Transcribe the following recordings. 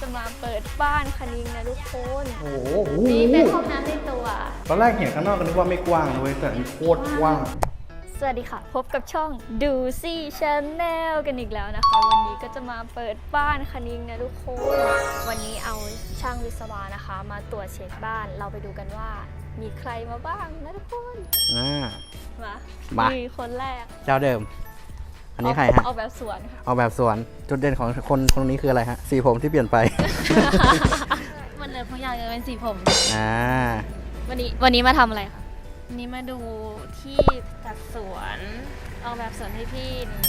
จะมาเปิดบ้านคณิงนะทุกคนโอ้โหนี่เป็นห้องน้ำในตัว ตอนแรกเห็นข้างนอกก็นึกว่าไม่กว้างเลยแต่อันนี้โคตรกว้าง สวัสดีค่ะ พบกับช่องดูซี่ชาแนลกันอีกแล้วนะคะ วันนี้ก็จะมาเปิดบ้านคณิงนะทุกคน วันนี้เอาช่างวิศวะนะคะ มาตรวจเช็คบ้านเราไปดูกันว่ามีใครมาบ้างนะทุกคนอ่ามามา มีคนแรก เจ้าเดิม อันนี้ใครฮะ เอาแบบสวนค่ะ เอาแบบสวนจุดเด่นของคนคนนี้คืออะไรฮะ สีผมที่เปลี่ยนไป มันเลยเพราะอยากจะเป็นสีผม อ่า วันนี้วันนี้มาทำอะไรคะวันนี้มาดูที่จัดสวนเอาแบบสวนให้พี่นี้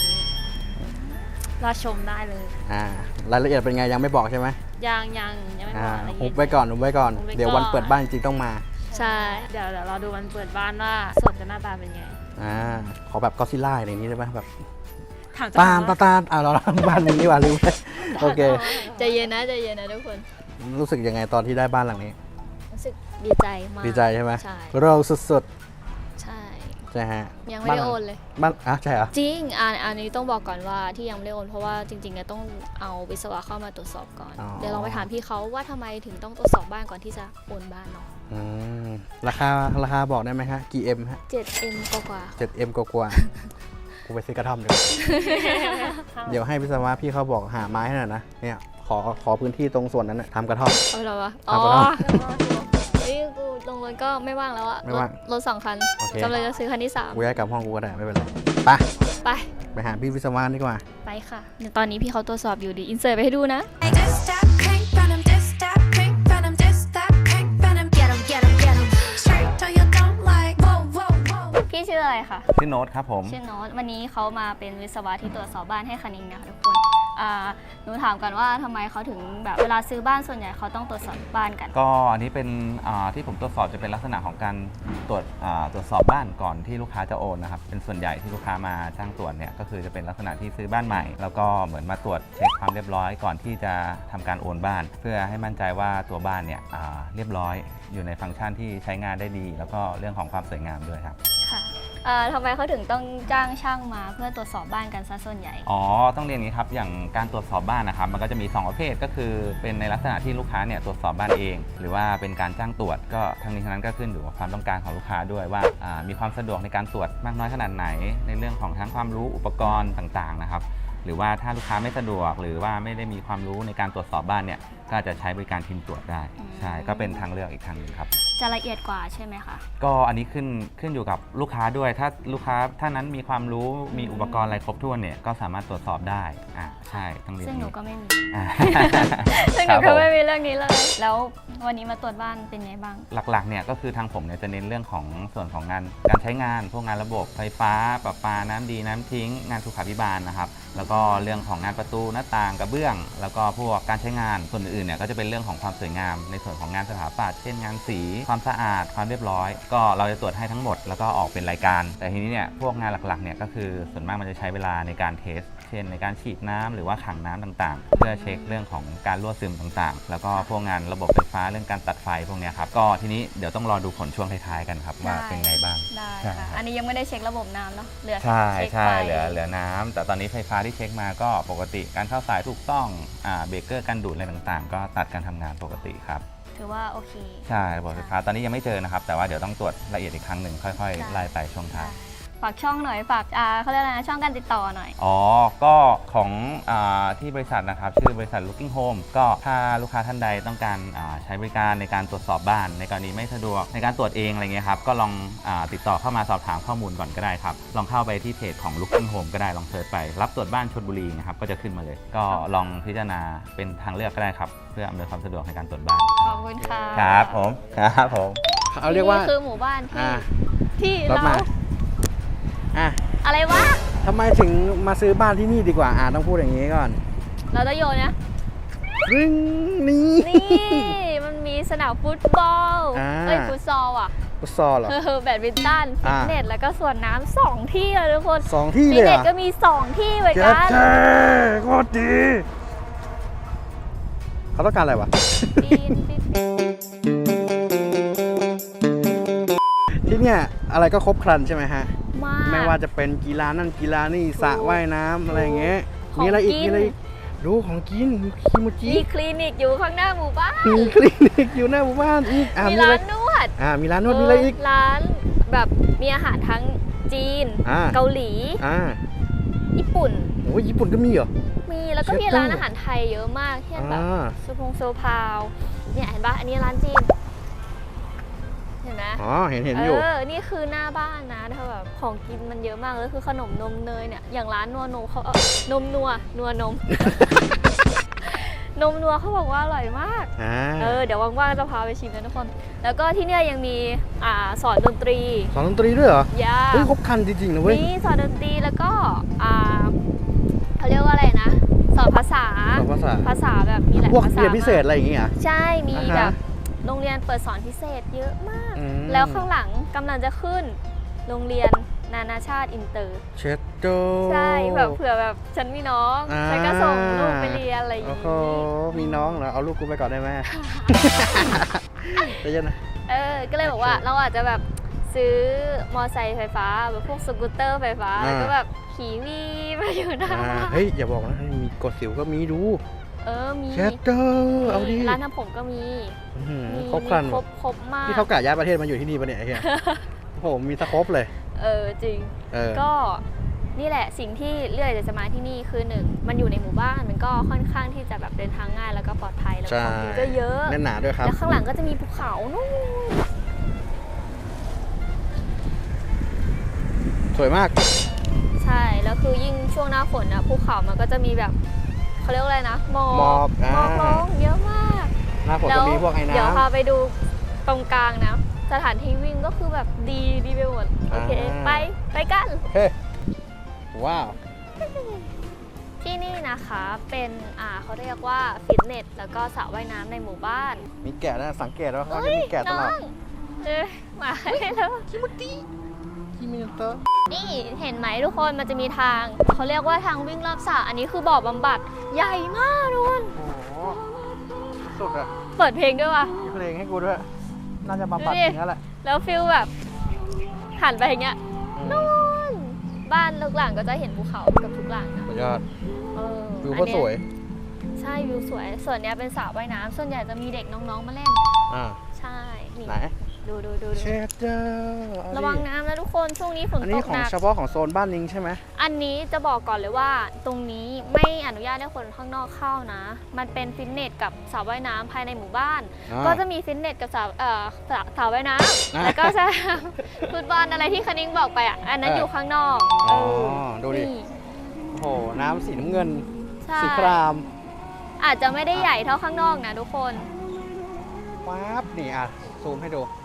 รอชมได้เลย อ่า รายละเอียดเป็นไงยังไม่บอกใช่ไหมยังยังยังไม่บอ่าอกอะไรหุบไว้ก่อนหุบไว้ก่อนหุบไว้ก่อน เดี๋ยววันเปิดบ้านจริงๆต้องมา ใช่ เดี๋ยวเดี๋ยวเราดูวันเปิดบ้านว่าสวนจะหน้าตาเป็นไง อ่า ขอแบบก็ซิล่าอะไรอย่างนี้ได้ไหมแบบ ถามตามตาตามอ่าเราบ้านมึงนี่หว่าลืมไปโอเค ใจเย็นนะใจเย็นนะทุกคนรู้สึกยังไงตอนที่ได้บ้านหลังนี้ รู้สึกดีใจมากดีใจใช่ไหมใช่เราสุดใช่ ๆใช่ฮะยังไม่ได้บ้าหโอลังนเลย บ้านอะใช่เหรอจริงอันอันนี้ต้องบอกก่อนว่าที่ยังไม่ได้โอนเพราะว่าจริงๆเนี่ยต้องเอาวิศวะเข้ามาตรวจสอบก่อนอ๋อเดี๋ยวลองไปถามพี่เขาว่าทำไมถึงต้องตรวจสอบบ้านก่อนที่จะโอนบ้านเนาะอืมราคาราคาบอกได้ไหมฮะกี่ M ฮะ 7M กว่า 7M กว่าๆ กูไปซื้อกระท่อมดีกว่าๆเดี๋ยวให้วิศวะพี่เขาบอกหาไม้ให้หน่อยนะเนี่ยขอขอพื้นที่ตรงส่วนนั้นนะทำกระท่อม เอาเหรอวะครัอ๋บอผมเฮ้ยกูลงรถก็ไม่ว่างแล้วอะไม่ว่างรถรถสองคันโอเค กำลังจะซื้อคันที่สามกูย้ายกลับห้องกูก็ได้ไม่เป็นไรไปไปไปหาพี่วิศวะดีกว่า ไปค่ะเดี๋ยวตอนนี้พี่เขาตรวจสอบอยู่ดีอินเสิร์ตไปให้ดูนะ This that pink venom, ออะไรคะชื่อโน้ตครับผม ชื่อโน้ตวันนี้เขามาเป็นวิศวะที่ตรวจสอบบ้านให้คณิงนะคะทุกคนอ่าหนูถามกันว่าทำไมเขาถึงแบบเวลาซื้อบ้านส่วนใหญ่เขาต้องตรวจสอบบ้านกัน ก็อันนี้เป็นอ่าที่ผมตรวจสอบจะเป็นลักษณะของการตรวจอ่าตรวจสอบบ้านก่อนที่ลูกค้าจะโอนนะครับ เป็นส่วนใหญ่ที่ลูกค้ามาจ้างตรวจเนี่ยก็คือจะเป็นลักษณะที่ซื้อบ้านใหม่ แล้วก็เหมือนมาตรวจเช็คความเรียบร้อยก่อนที่จะทำการโอนบ้าน เพื่อให้มั่นใจว่าตัวบ้านเนี่ยอ่าเรียบร้อยอยู่ในฟังก์ชันที่ใช้งานได้ดี แล้วก็เรื่องของความสวยงามด้วยครับ ค่ะ เอ่อทำไมเขาถึงต้องจ้างช่างมาเพื่อตรวจสอบบ้านกันซะส่วนใหญ่ อ๋อ ต้องเรียนอย่างนี้ครับ อย่างการตรวจสอบบ้านนะครับ มันก็จะมี 2 ประเภท ก็คือเป็นในลักษณะที่ลูกค้าเนี่ยตรวจสอบบ้านเอง หรือว่าเป็นการจ้างตรวจ ก็ทั้งนี้ทั้งนั้นก็ขึ้นอยู่กับความต้องการของลูกค้าด้วยว่าอ่ามีความสะดวกในการตรวจมากน้อยขนาดไหน ในเรื่องของทั้งความรู้อุปกรณ์ต่างๆนะครับ หรือว่าถ้าลูกค้าไม่สะดวก หรือว่าไม่ได้มีความรู้ในการตรวจสอบบ้านเนี่ย ก็อาจจะใช้บริการพิมพ์ตรวจได้อืมใช่ก็เป็นทางเลือกอีกทางหนึ่งครับ จะละเอียดกว่าใช่ไหมคะ ก็อันนี้ขึ้นขึ้นอยู่กับลูกค้าด้วย ถ้าลูกค้าท่านนั้นมีความรู้มีอุปกรณ์อะไรครบถ้วนเนี่ยก็สามารถตรวจสอบได้อ่าใช่ต้องเรียนซึ่งหนูก็ไม่มีอ่า ซึ่งหนูก็ไม่มีเรื่องนี้เลย แล้ววันนี้มาตรวจบ้านเป็นไงบ้าง หลักๆเนี่ยก็คือทางผมเนี่ยจะเน้นเรื่องของส่วนของงานการใช้งาน พวกงานระบบไฟฟ้าประปาน้ำดีน้ำทิ้ง งานสุขาภิบาลนะครับ แล้วก็เรื่องของงานประตูหน้าต่างกระเบื้อง แล้วก็พวกการใช้งานส่วนอื่นๆเนี่ยก็จะเป็นเรื่องของความสวยงาม ในส่วนของงานสถาปัตย์เช่นงานสีความสะอาดความเรียบร้อย ก็เราจะตรวจให้ทั้งหมดแล้วก็ออกเป็นรายการ แต่ทีนี้เนี่ยพวกงานหลักๆเนี่ยก็คือส่วนมากมันจะใช้เวลาในการเทส เช่นในการฉีดน้ำหรือว่าขังน้ำต่างๆ เพื่อเช็คเรื่องของการรั่วซึมต่างๆ แล้วก็พวกงานระบบไฟฟ้าเรื่องการตัดไฟพวกเนี้ยครับก็ทีนี้เดี๋ยวต้องรอดูผลช่วงท้ายๆกันครับว่าเป็นไงบ้างได้ใช่ค่ะครับอันนี้ยังไม่ได้เช็คระบบน้ำเนาะเหลือใช่เช็คใช่ไฟเหลือเหลือน้ำแต่ตอนนี้ไฟฟ้าที่เช็คมาก็ปกติการเข้าสายถูกต้องอ่าเบรกเกอร์การดูดอะไรต่างๆ ก็ตัดการทำงานปกติครับถือว่าโอเค ใช่ระบบไฟฟ้าตอนนี้ยังไม่เจอนะครับ แต่ว่าเดี๋ยวต้องตรวจละเอียดอีกครั้งหนึ่งค่อยได้ๆไล่ไปช่วงท้าย ฝากช่องหน่อยฝากอ่าเขาเรียกอะไรนะช่องการติดต่อหน่อย อ๋อ ก็ของอาที่บริษัทนะครับ ชื่อบริษัท Looking Home ก็ถ้าลูกค้าท่านใดต้องการอ่าใช้บริการในการตรวจสอบบ้าน ในกรณีไม่สะดวกในการตรวจเองอะไรเงี้ยครับ ก็ลองอาติดต่อเข้ามาสอบถามข้อมูลก่อนก็ได้ครับ ลองเข้าไปที่เพจของ Looking Home ก็ได้ลองเสิร์ชไป รับตรวจบ้านชลบุรีนะครับก็จะขึ้นมาเลย ก็ลองพิจารณาเป็นทางเลือกก็ได้ครับ เพื่ออำนวยความสะดวกในการตรวจบ้านขอบคุณค่ะครับผมครับผม เอาเรียกว่า นี่คือหมู่บ้านที่อ่าที่รถเรามา อะอะไรวะ ทำไมถึงมาซื้อบ้านที่นี่ดีกว่า อ่าต้องพูดอย่างนี้ก่อนเราจะโยนนะ รึงนี่นี่มันมีสนามฟุตบอลอ่า เอ้ยฟุตซอลอะฟุตซอลเหรอ เออแบดมินตันฟิอ่า ตเนสแล้วก็สวนน้ำสองที่เลยทุกคนสองที่ฟิเลตยเนเหรสอก็มีสองที่เหมือนเจ๊กันเจ๊โคตรดีเขาต้องการอะไรวะ ปีนปีนที่เนี่ยอะไรก็ครบครันใช่ไหมฮะมาก ไม่ว่าจะเป็นกีฬานั่นกีฬานี่สระว่ายน้ำอะไรอย่างเงี้ยของมีอะไรอีกกินมีอะไรอีกดูของกินคิโมจิมีคลินิกอยู่ข้างหน้าหมู่บ้าน มีคลินิกอยู่หน้าหมู่บ้านอีกอะมีมีอะไรร้านนวดอ่ามีร้านนวดมีอะไรอีก เร้านแบบมีอาหารทั้งจีน อ่า เกาหลี อ่าญี่ปุ่น โอ้ยญี่ปุ่นก็มีเหรอ มีแล้วก็เชฟมีเตอร์ร้านอาหารไทยเยอะมากเช่นแบบอ่าซูพงโซพาว เนี่ยเห็นปะอันนี้ร้านจีน เห็นไหมอ๋อเห็นเห็นเออยู่อนี่คือหน้าบ้านนะถ้าแบบของกินมันเยอะมากแล้วคือขนมนมเนยเนี่ยอย่างร้านนัวนมเขาเออนมนัวนัวนม นมนัวเขาบอกว่าอร่อยมากอ่าเออเดี๋ยวว่างๆจะพาไปชิมนะทุกคน แล้วก็ที่เนี่ยยังมีอ่าสอนดนตรีสอนดนตรีด้วยเหรอยาเฮ้ยครบครันจริงๆนะเว้ยมีสอนดนตรีแล้วก็อ่าเขาเรียกว่าอะไรนะสอนภาษาสอนภาษาภาษาแบบมีหลายพวกภาษาเรียนพิเศษมากอะไรอย่างเงี้ยเหรอใช่มีอ่าฮะแบบโรงเรียนเปิดสอนพิเศษเยอะมากอืม แล้วข้างหลังกำลังจะขึ้นโรงเรียนนานาชาติอินเตอร์ เชดโดใช่แบบเผื่อแบบฉันมีน้องอ่าฉันก็ส่งลูกไปเรียนอะไรอย่างโอ้นี้โหมีน้องเหรอเอาลูกกูไปก่อนได้ไหมใจเย็นนะเออ ก็เลยบอกว่าโอเคเราอาจจะแบบซื้อมอไซค์ไฟฟ้าแบบพวกสกูตเตอร์ไฟฟ้าอ่าแล้วก็แบบขี่วีไปอยู่หน้าอ่าบ้านเฮ้ย อย่าบอกนะมีกดสิวก็มีดูเออมีเชดโดเอาดิร้านทำผมก็มีอื้อหือมีครบครันมีครบครบมากที่เขากะย้ายประเทศมาอยู่ที่นี่ปะเนี่ยไอ้เหี้ยโอ้โหมีสครบเลย เออจริง เออ ก็นี่แหละสิ่งที่เลือกจะมาที่นี่คือหนึ่งมันอยู่ในหมู่บ้านมันก็ค่อนข้างที่จะแบบเดินทางง่ายแล้วก็ปลอดภัยแล้วใช่ของกินก็เยอะแน่นหนาด้วยครับ แล้วข้างหลังก็จะมีภูเขานู่นสวยมาก ใช่แล้วคือยิ่งช่วงหน้าฝนนะภูเขามันก็จะมีแบบ เขาเรียกว่าอะไรนะหมอกหมอกอ่า หมอกลงเยอะมากหน้าฝนก็มีพวกไอ้น้ำเดี๋ยวพาไปดูตรงกลางนะ สถานที่วิ่งก็คือแบบดีดีไปหมด โอเค อ่า ไปไปกัน เฮ้ยว้าว ที่นี่นะคะเป็นอ่าเขาเรียกว่าฟิตเนสแล้วก็สระว่ายน้ำในหมู่บ้านมีแกะนะสังเกตว่าเขาจะมีแกะตน้ลออดงเอ้ยมาให้แล้วที่มี เตอร์นี่เห็นไหมทุกคนมันจะมีทางเขาเรียกว่าทางวิ่งรอบสระอันนี้คือบ่อบำบัดใหญ่มากทุกคนโอ้โหสุดอะเปิดเพลงด้วยว่ะมีเพลงให้กูด้วย น่าจะมาปัดดูดิอย่างนั้นแหละ แล้วฟิลแบบหันไปอย่างเงี้ยอืมนู่นบ้านทุกหลังก็จะเห็นภูเขากับทุกหลังนะสุดยอดเออวิวอัก็นเนี้สวย ใช่วิวสวย ส่วนเนี้ยเป็นสระว่ายน้ำส่วนใหญ่จะมีเด็กน้องๆมาเล่น อ่า ใช่นี่ไหน ดูดูดูเชดูดเดอร์เอาดิระวังน้ำนะทุกคนช่วงนี้ฝนอันตนี้กของหนัก เฉพาะของโซนบ้านนิงใช่ไหมอันนี้จะบอกก่อนเลยว่าตรงนี้ไม่อนุญาตให้คนข้างนอกเข้านะ มันเป็นฟิตเนสกับสระว่ายน้ำภายในหมู่บ้าน อ่า ก็จะมีฟิตเนสกับสระเอ่อสระสระว่ายน้อ่าำแล้วก็จะ ฟุตบอลอะไรที่คณิงบอกไปอะอันนั้นเออออ ยู่ข้างนอกอ๋อเออดูดิ นี่โอ้โห น้ำสีน้ำเงิน ใช่สีครามอาจจะไม่ได้ใหญ่เท่าข้างนอกนะทุกคนว้าบนี่อะ ซูมให้ดูโอ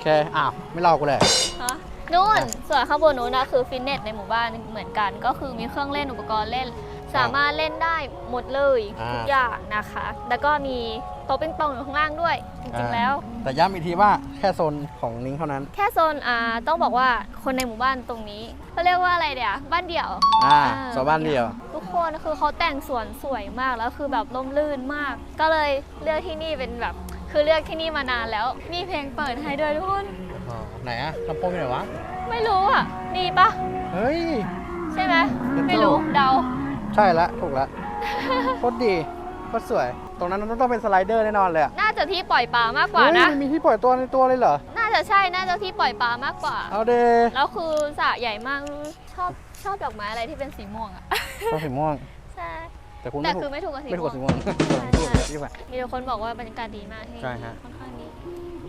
เค อ้าว ไม่เล่ากูเลย ฮะนู่นส่วนข้างบนนู้นนะคือฟิตเนสในหมู่บ้านเหมือนกัน ก็คือมีเครื่องเล่นอุปกรณ์เล่น สามารถเล่นได้หมดเลยอ่า ทุกอย่างนะคะ แล้วก็มีโต๊ะปิงปองอยู่ข้างล่างด้วย จริงๆแล้ว แต่ย้ำอีกทีว่าแค่โซนของนิ้งเท่านั้น แค่โซนอ่าต้องบอกว่าคนในหมู่บ้านตรงนี้เขาเรียกว่าอะไรเดี๋ยวบ้านเดี่ยว อ่าอ่า โซนบ้านเดียว ทุกคนคือเขาแต่งสวนสวยมากแล้วคือแบบร่มรื่นมาก ก็เลยเลือกที่นี่เป็นแบบ คือเลือกที่นี่มานานแล้ว มีเพลงเปิดให้ด้วยทุกคน อ๋อไหนอะลำโพงอยู่ไหนวะ ไม่รู้อะ นี่ปะเฮ้ย ใช่ไหมเป็นไม่รู้ตู้ เดา ใช่ละ ถูกละ โคตรดีโคตรสวย ตรงนั้นมันต้องเป็นสไลเดอร์แน่นอนเลยอะน่าจะที่ปล่อยปลามากกว่าเฮ้ยนะมันมีที่ปล่อยตัวในตัวเลยเหรอ น่าจะใช่ น่าจะที่ปล่อยปลามากกว่า เอาเดแล้วคือสระใหญ่มากชอบชอบดอกไม้อะไรที่เป็นสีม่วงอะชอบสีม่วง ใช่ แต่คุณแต่ไม่ถูคืกอไม่ถูกกับสีไม่ถูกกับสีม่ม่ววงงใช่พูดแบบนี้ดีกว่ามีแต่คนบอกว่าบรรยากาศดีมากที่ใช่ฮะ ค่อนข้างดี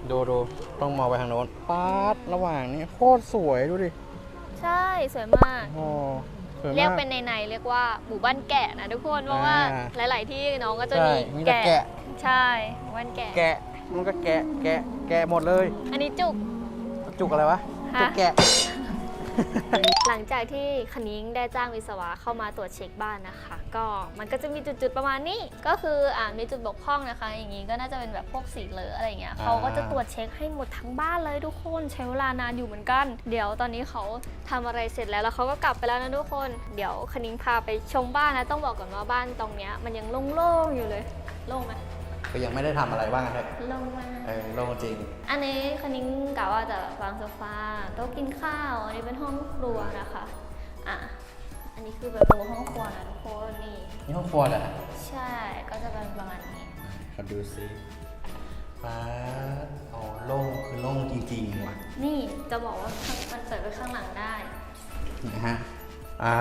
ดูดูต้องมองไปทางโน้นป๊าดระหว่างนี้โคตรสวยดูดิใช่สวยมาก โอ้สวยมาก เรียกเป็นในในๆเรียกว่าหมู่บ้านแกะนะทุกคนเพราะว่าอ่าหลาย ๆ ที่น้องก็จะใช่มีมีแต่แกะ ใช่หมู่บ้านแกะ แกะมันก็แกะแกะแกะหมดเลย อันนี้จุก จุกอะไรวะ ฮะ จุกแกะ หลังจากที่คณิ้งได้จ้างวิศวะเข้ามาตรวจเช็คบ้านนะคะ ก็มันก็จะมีจุดๆประมาณนี้ ก็คืออ่ามีจุดบกพร่องนะคะ อย่างนี้ก็น่าจะเป็นแบบพวกสีเหลืออะไรเงี้ยเขาก็จะตรวจเช็คให้หมดทั้งบ้านเลยทุกคนใช้เวลานานอยู่เหมือนกัน เดี๋ยวตอนนี้เขาทำอะไรเสร็จแล้วแล้วเขาก็กลับไปแล้วนะทุกคน เดี๋ยวคณิ้งพาไปชมบ้านนะต้องบอกก่อนว่าบ้านตรงเนี้ยมันยังโล่งๆอยู่เลยโล่งไหม ก็ยังไม่ได้ทำอะไรบ้างเลยโล่งมากเออโล่งจริง อันนี้คณิ้งกะว่าจะวางโซฟาโต๊ะกินข้าว อันนี้เป็นห้องครัวนะคะ อะ อันนนี้คือแบบรูห้องครัวนะทุกคนนี่ นี่ห้องครัวเหรอใช่ ก็จะเป็นประมาณนี้ ขอดูซิป้าดอ๋อโล่งคือโล่งจริงๆว่ะนี่จะบอกว่าข้างมันเปิดไปข้างหลังได้ นะฮะ อ่า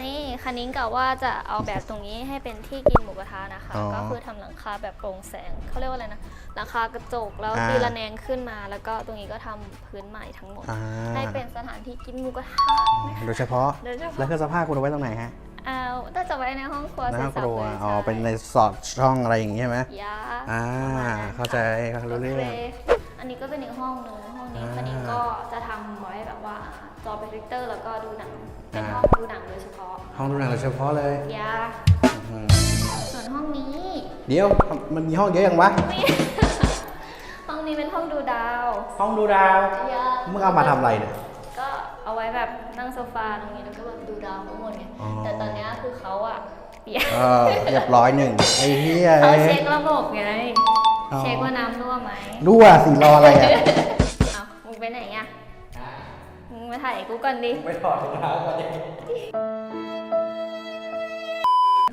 นี่คันนิ้งกะว่าจะเอาแบบตรงนี้ให้เป็นที่กินหมูกระทะนะคะ อ๋อก็คือทำหลังคาแบบโปร่งแสงเขาเรียกว่าอะไรนะหลังคากระจกแล้วอ่าตีระแนงขึ้นมา แล้วก็ตรงนี้ก็ทำพื้นใหม่ทั้งหมด อ่า ให้เป็นสถานที่กินหมูกระทะนะคะ โดยเฉพาะ โดยเฉพาะ แล้วเครื่องซักผ้าคุณเอาไว้ตรงไหนฮะเอาน่าจะไว้ในห้องครัวหน้าเสร็จครัวสับเลยอ๋อใช่เป็นในสอดช่องอะไรอย่างงี้ใช่ไหม ยาอ่าประมาณนั้นเข้าใจค่ะเข้ารู้เรื่องโคอันนี้ก็เป็นอีกห้องหนึงห้องนี้อ่า คันนี้ก็จะทำไว้แบบว่าจอโปรเจคเตอร์แล้วก็ดูหนัง เป็นอ่าห้องดูหนังโดยเฉพาะ ห้องดูหนังโดยเฉพาะเลยยาอืมส่วนห้องนี้ เดี๋ยวมันมีห้องเยอะยังวะนี่ห้องนี้เป็นห้องดูดาวห้องดูดาว ยามึงเอามาทำอะไรเนี่ย ก็เอาไว้แบบนั่งโซฟาตรงนี้แล้วก็แบบดูดาวทั้งหมดไง อ๋อ แต่ตอนเนี้ยคือเขาอะเปียกเออเรียบร้อยหนึ่งไอ้เหี้ย เขาเช็คระบบไง อ๋อ เช็คว่าน้ำรั่วไหม รั่วสิรออะไรอะ เอ้ามึงไปไหนอะ มึงมาถ่ายกูก่อนดิ ไม่ถอดรองเท้าก่อนดิ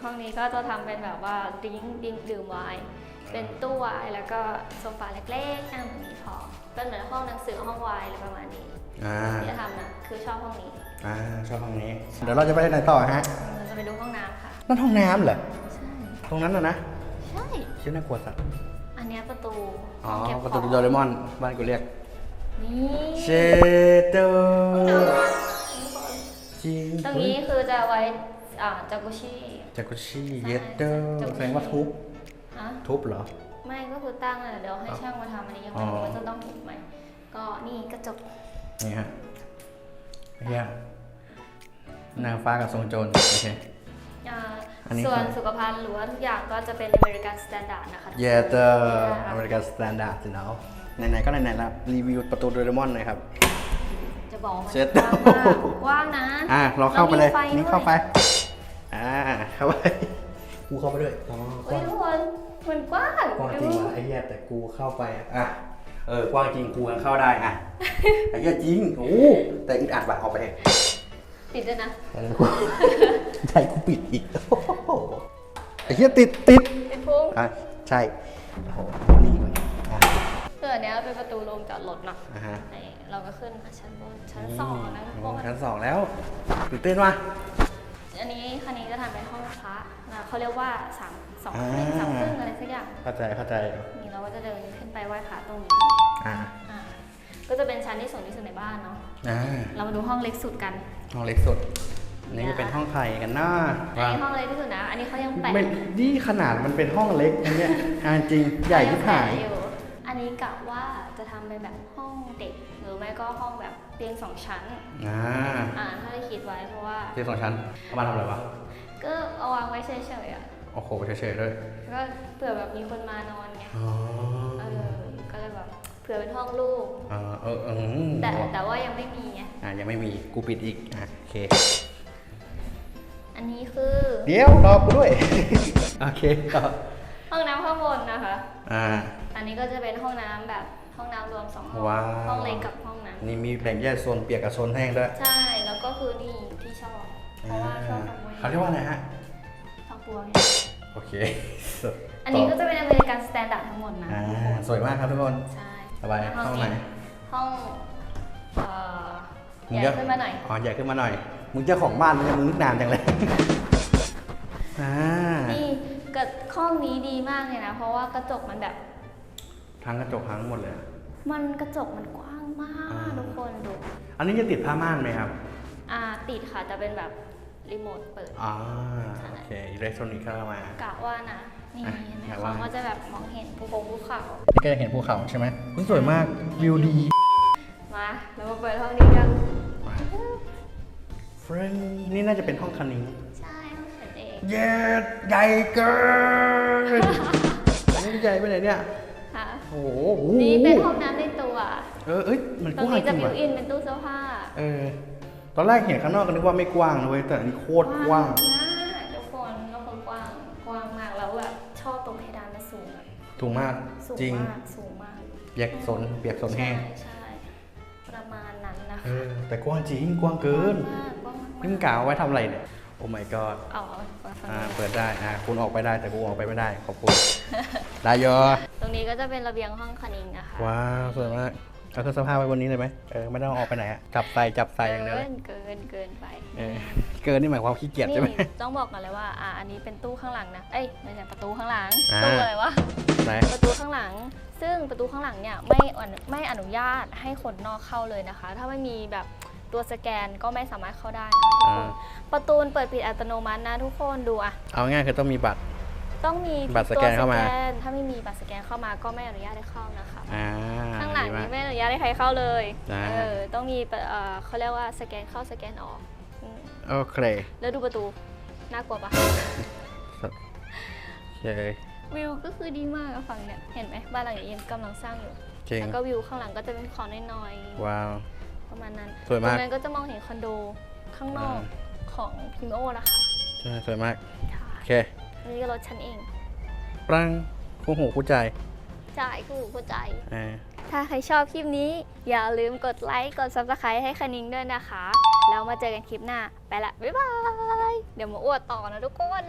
ห้องนี้ก็จะทำเป็นแบบว่าดิ้งดิ้งดื่มไวน์เป็นตู้ไวน์แล้วก็โซฟาเล็กๆนั่งตรงนี้พอเป็นเหมือนห้องหนังสือห้องไวน์อะไรประมาณนี้อ่าที่จะทำนะคือชอบห้องนี้อ่าชอบห้องนี้ เดี๋ยวเราจะไปไหนต่อฮะเราจะไปดูห้องน้ำค่ะนั่นห้องน้ำเหรอใช่ตรงนั้นน่ะนะใช่ชื่อน่ากลัวสัตว์อันเนี้ยประตูอ๋อห้งเก็บประตูของโดเรมอนบ้านกูเรียก นี่เชโดจริงตรงนี้คือจะไว้อ่าจากุชิจากกุชี่ใช่เยเดอร์จากกุชิแสดงว่าทุบอะทุบเหรอ ไม่ก็คือตั้งอะเดี๋ยวให้ช่างมาทำอันนี้ยังไม่รู้อ๋อว่าจะต้องถูกไหมก็นี่กระจกนี่ฮะเฮียนางฟ้ากับทรงโจรโอเคอ่าอันนี้ส่วนคือสุขภัณฑ์หรือว่าทุกอย่างก็จะเป็นอเมริกันสแตนดาร์ดนะคะเยเดอร์อเมริกันสแตนดาร์ดสินะ ไหนๆก็ไหนๆแล้วรีวิวประตูโดเรมอนหน่อยครับ จะบอกว่ามันเช็ดกว้างมากกว้างนะอะเราเข้าไปเลยแวมีฟนี่ด้วยเข้าไป อ่าเข้าไปกูเข้าไปด้วยอ๋อเฮ้ยทุกคนมันกว้างกว้างจริงดูวะไอ้เหี้ยแต่กูเข้าไปอะเออกว้างจริงกูยังเข้าได้อะไอ้เหี้ยจริงโอ้แต่อึดอัดว่ะเอาไปเถอะติดด้วยนะแต่กูใจกูปิดอีกโอ้โหไอ้เหี้ยติดติดติดพุงอะใช่โอ้โห นี่มันอะเกิดเนี้ยเป็นประตูลงจอดรถเนาะอะฮะ นี่เราก็ขึ้นมาชั้นบนชั้นสองนะทุกโอ้คนชั้นสองแล้วตื่นเต้นว่ะอันนี้คันนี้จะทำเป็นห้องพระนะเขาเรียกว่าสามสองอ่าครึ่งสามครึ่งอะไรสักอย่างเข้าใจเข้าใจนี่เราก็จะเดินขึ้นไปไหว้พระตรงนี้อ่าอ่าก็จะเป็นชั้นที่สูงที่สุดในบ้านเนาะอ่าเรามาดูห้องเล็กสุดกัน ห้องเล็กสุดอันนี่จะเป็นห้องใครกันนะอันนี้ห้องเล็กที่สุดนะ อันนี้เขายังแปะไม่นี่ขนาดมันเป็นห้องเล็กอันเนี้ยอ่าจริงใหญ่ที่หายอยู่อันนี้กะว่าจะทำเป็น แบบห้องเด็ก หรือไม่ก็ห้องแบบเตียงสองชั้น อ่าอ่าถ้าได้คิดไว้เพราะว่าที่สองชั้นเอามาทำอะไรวะ ก็เอาวางไว้เฉยๆอะ โอ้โหเฉยๆเลยก็เผื่อแบบมีคนมานอนไง อ๋อเออ ก็เลยแบบเผื่อเป็นห้องลูกเออเออเออแต่แต่ว่ายังไม่มีไง อ่ายังไม่มีกูปิดอีก อะโอเค อันนี้คือ เดี๋ยวรอกูด้วย โอเคต่อห้องน้ำข้างบนนะคะ อ่า อันนี้ก็จะเป็นห้องน้ำแบบ ห้องน้ำรวมสองห้องว้าว ห้องเล็กกับห้องน้นี่มีแบ่งแยกโซนเปียกกับโซนแห้งด้วยำใช่แล้วก็คือนี่ที่ชอบเพราะว่าชอบขโมยเขาเรียกว่าอะไรฮะ ฝักบัวไงโอเคอันนี้ก็จะเป็นอเมริกันสแตนดาร์ดทั้งหมดนะอ่าทุกคนสวยมากครับทุกคน ใช่สบายแล้วห้องไหน ห้องเอ่อมึใหงญ่จะขึ้นมาหน่อยอ๋อใหญ่ขึ้นมาหน่อย มึงเจ้าของบ้านมึงจะมึงนึกนานจังเลย อ่า นี่กระห้องนี้ดีมากเลยนะ เพราะว่ากระจกมันแบบ ทั้งกระจกทั้งหมดเลยอะ มันกระจกมันกว้างมากอ่าทุกคนดู อันนี้จะติดผ้าม่านไหมครับอ่าติดค่ะแต่เป็นแบบรีโมทเปิดอ่าโอเคอิเล็กทรอนิกส์เข้ามากะว่านะนี่อะเห็นไหมกะเขาว่าก็จะแบบมองเห็นภูเขาภูเขานี่ก็จะเห็นภูเขาใช่ไหมมันสวยมากวิวดี มาเรามาเปิดห้องนี้กันเฟรนนี่น่าจะเป็นห้องคันนี้ใช่ห้องฉันเองเย็ดใหญ่เกินอันนี้ใหญ่ไปไหนเนี่ยค่ะ โอ้โหนี่เป็นห้องน้ำในตัว เออเอ้ยมันตกรงว้างนี้จจะริงบิว่ะวอินเป็นตู้เสื้อผ้า เออ ตอนแรกเห็นข้างนอกก็นึกว่าไม่กว้างนะเว้ยแต่อันนี้โคตรกว้างมากทุกคนก็คือกว้างกว้างมากแล้วแบบชอบตรงเพดานมันสูงอะถูกมากสูงจริงมากสูงมากเปียกสนเปียกสนแห้งใช่ใช่ประมาณนั้นนะเอคะอแต่กว้างจริงกว้างเกินมากกว้างมมานี่มึงกล่าวไว้ทำอะไรเนี่ยโอ้ my god อ๋อเปิดฝั่งอ่านี้เปิดได้อ่าคุณออกไปได้แต่กูออกไปไม่ได้ขอบคุณ ได้ยอตรงนี้ก็จะเป็นระเบียงห้องคณิงนะคะว้าวสวยมากเอาเครื่องสภาพไว้บนนี้เลยไหมเออไม่ต้องออกไปไหนอะจับใส่จับใส่อย่างเดียวเลเกิยนเกินเกินไปเออเกินนี่หมายความขี้เกียจใช่ไหมนี่ต้องบอกก่อนเลยว่าอ่าอันนี้เป็นตู้ข้างหลังนะเอ้ยไม่ใช่ประตูข้างหลังอ่าตู้อะไรวะไหนประตูข้างหลัง ซึ่งประตูข้างหลังเนี่ยไม่อนุไม่อนุญาตให้คนนอกเข้าเลยนะคะ ถ้าไม่มีแบบตัวสแกนก็ไม่สามารถเข้าได้นะคะทุกคนประตูเปิดปิดอัตโนมัตินะทุกคนดูอะเอาง่ายคือต้องมีบัตร ต้องมีบัตรสแกนเข้ามา ตัวสแกนถ้าไม่มีบัตรสแกนเข้ามาก็ไม่อนุญาตให้เข้านะคะ อ่าข้างหลังดีมากนี้ไม่อนุญาตให้ใครเข้าเลยอ่าเออต้องมีเอ่อเขาเรียกว่าสแกนเข้าสแกนออกอืมโอเคแล้วดูประตูน่ากลัวปะ เย้ยวิวก็คือดีมากอะฝั่งเนี่ยเห็นไหมบ้านหลังนี้ยังกำลังสร้างอยู่จริงแล้วก็วิวข้างหลังก็จะเป็นคอนน้อยว้าว ๆประมาณนั้นสวยมาก ตรงนั้นก็จะมองเห็นคอนโดข้างนอกอ่าของพิมโอนะคะ ใช่สวยมากค่ะโอเคอั นี่รถฉันเอง ปรังคู่หูคู่ใจ จ่ายกูเข้าใจถ้าใครชอบคลิปนี้ อย่าลืมกดไลค์ กด subscribe ให้คณิงด้วยนะคะ แล้วมาเจอกันคลิปหน้า ไปละ บ๊ายบาย เดี๋ยวมาอวดต่อนะทุกคน